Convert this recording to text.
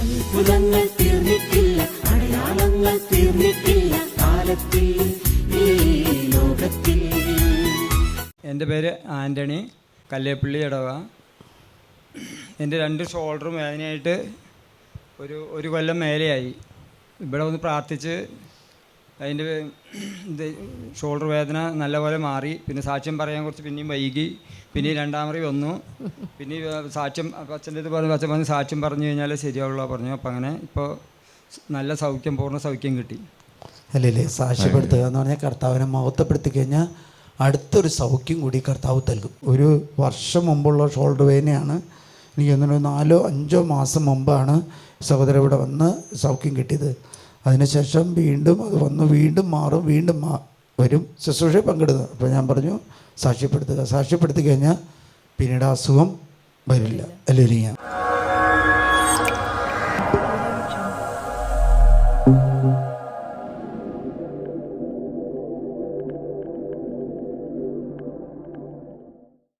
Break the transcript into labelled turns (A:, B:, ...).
A: അത്ഭുതങ്ങൾ തീർന്നിട്ടില്ല അടയാളങ്ങൾ തീർന്നിട്ടില്ല കാലത്തിൽ ഈ ലോകത്തിൽ.
B: എന്റെ പേര് ആന്റണി കല്ലേപ്പള്ളി ഇടവ എന്റെ രണ്ട് ഷോൾഡറും വേദനയായിട്ട് ഒരു ഒരു കൊല്ലം മേലെയായി. ഇവിടെ ഒന്ന് പ്രാർത്ഥിച്ച് അതിന്റെ ഇത് ഷോൾഡർ വേദന നല്ലപോലെ മാറി. പിന്നെ സാക്ഷ്യം പറയാൻ കുറച്ച് പിന്നെയും വൈകി. പിന്നെ രണ്ടാമറി വന്നു. പിന്നെ സാക്ഷ്യം അച്ഛന്റെ ഇത് പറഞ്ഞു അച്ഛൻ പറഞ്ഞ് സാക്ഷ്യം പറഞ്ഞു കഴിഞ്ഞാൽ ശരിയാവുള്ള പറഞ്ഞു. അപ്പം അങ്ങനെ ഇപ്പോൾ നല്ല സൗഖ്യം പൂർണ സൗഖ്യം കിട്ടി.
C: അല്ലല്ലേ സാക്ഷ്യപ്പെടുത്തുക എന്ന് പറഞ്ഞാൽ കർത്താവിനെ മഹത്വപ്പെടുത്തി കഴിഞ്ഞാൽ അടുത്തൊരു സൗഖ്യം കൂടി കർത്താവ് നൽകും. ഒരു വർഷം മുമ്പുള്ള ഷോൾഡർ വേദനയാണ്. എനിക്ക് തോന്നുന്നു നാലോ അഞ്ചോ മാസം മുമ്പാണ് സഹോദരൻ ഇവിടെ വന്ന് സൗഖ്യം കിട്ടിയത്. അതിനുശേഷം വീണ്ടും അത് വന്ന് വീണ്ടും മാറും വീണ്ടും മാ വരും. ശുശ്രൂഷ പങ്കെടുക്കുക അപ്പോൾ ഞാൻ പറഞ്ഞു സാക്ഷ്യപ്പെടുത്തുക. സാക്ഷ്യപ്പെടുത്തി കഴിഞ്ഞാൽ പിന്നീട് അസുഖം വരില്ല. അല്ലേ